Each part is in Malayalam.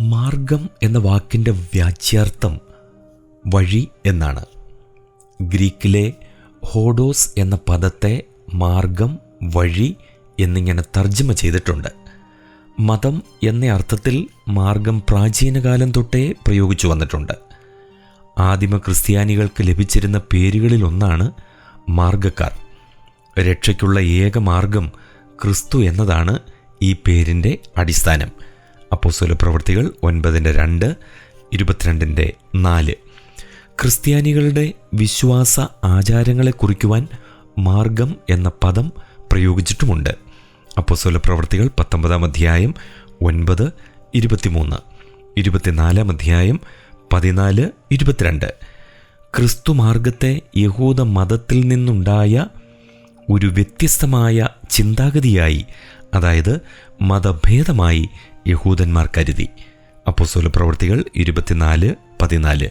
മാർഗം എന്ന വാക്കിന്റെ വ്യാജ്യാർത്ഥം വഴി എന്നാണ്. ഗ്രീക്കിലെ ഹോഡോസ് എന്ന പദത്തെ മാർഗം വഴി എന്നിങ്ങനെ തർജമ ചെയ്തിട്ടുണ്ട്. മതം എന്ന അർത്ഥത്തിൽ മാർഗം പ്രാചീനകാലം തൊട്ടേ പ്രയോഗിച്ചു വന്നിട്ടുണ്ട്. ആദിമ ക്രിസ്ത്യാനികൾക്ക് ലഭിച്ചിരുന്ന പേരുകളിലൊന്നാണ് മാർഗക്കാർ. രക്ഷയ്ക്കുള്ള ഏക മാർഗം ക്രിസ്തു എന്നതാണ് ഈ പേരിന്റെ അടിസ്ഥാനം. അപ്പോസ്തല പ്രവൃത്തികൾ ഒൻപതിന്റെ രണ്ട് ഇരുപത്തിരണ്ടിന്റെ നാല്. ക്രിസ്ത്യാനികളുടെ വിശ്വാസ ആചാരങ്ങളെ കുറിക്കുവാൻ മാർഗം എന്ന പദം പ്രയോഗിച്ചിട്ടുമുണ്ട്. അപ്പോസ്വല പ്രവൃത്തികൾ പത്തൊമ്പതാം അധ്യായം ഒൻപത് ഇരുപത്തിമൂന്ന് ഇരുപത്തിനാലാം അധ്യായം പതിനാല് ഇരുപത്തിരണ്ട്. ക്രിസ്തു മാർഗത്തെ യഹൂദ മതത്തിൽ നിന്നുണ്ടായ ഒരു വ്യത്യസ്തമായ ചിന്താഗതിയായി അതായത് മതഭേദമായി യഹൂദന്മാർ കരുതി. അപ്പോസോല പ്രവൃത്തികൾ ഇരുപത്തിനാല് പതിനാല്.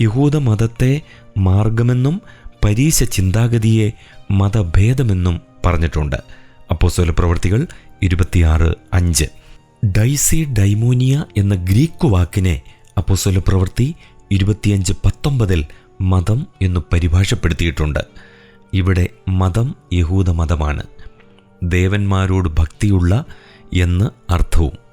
യഹൂദ മതത്തെ മാർഗമെന്നും പരീശ ചിന്താഗതിയെ മതഭേദമെന്നും പറഞ്ഞിട്ടുണ്ട്. അപ്പോസോല പ്രവൃത്തികൾ ഇരുപത്തിയാറ് അഞ്ച്. ഡൈസി ഡൈമോനിയ എന്ന ഗ്രീക്ക് വാക്കിനെ അപ്പോസോല പ്രവൃത്തി ഇരുപത്തിയഞ്ച് പത്തൊമ്പതിൽ മതം എന്നു പരിഭാഷപ്പെടുത്തിയിട്ടുണ്ട്. ഇവിടെ മതം യഹൂദ മതമാണ്. ദേവന്മാരോട് ഭക്തിയുള്ള എന്ന് അർത്ഥവും.